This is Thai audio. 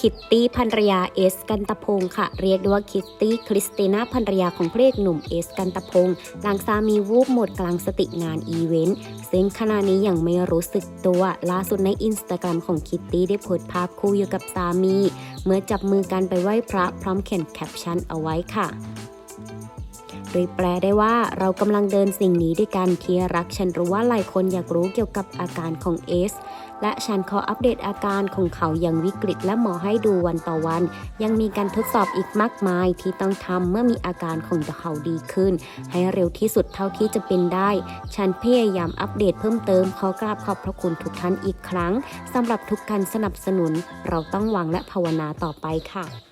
คิตตี้ภรรยาเอสกันตะพงค่ะ เรียกได้ว่าคิตตี้คริสติน่าภรรยาของพระเอกหนุ่มเอสกันตะพงหลังสามีวูบหมดกลางสติงานอีเวนต์ซึ่งขณะนี้ยังไม่รู้สึกตัว ล่าสุดในอินสตาแกรมของคิตตี้ได้โพสต์ภาพคู่อยู่กับสามี เมื่อจับมือกันไปไหว้พระพร้อมเขียนแคปชั่นเอาไว้ค่ะ โดยแปลได้ว่าเรากำลังเดินสิ่งนี้ด้วยกันเที่รักฉันรู้ว่าหลายคนอยากรู้เกี่ยวกับอาการของเอสและฉันขออัปเดตอาการของเขาอย่างวิกฤตและหมอให้ดูวันต่อวัน ยังมีการทดสอบอีกมากมายที่ต้องทำเมื่อมีอาการของเขาดีขึ้น ให้เร็วที่สุดเท่าที่จะเป็นได้ ฉันพยายามอัปเดตเพิ่มเติมขอกราบขอบพระคุณทุกท่านอีกครั้งสำหรับทุกการสนับสนุน เราต้องหวังและภาวนาต่อไปค่ะ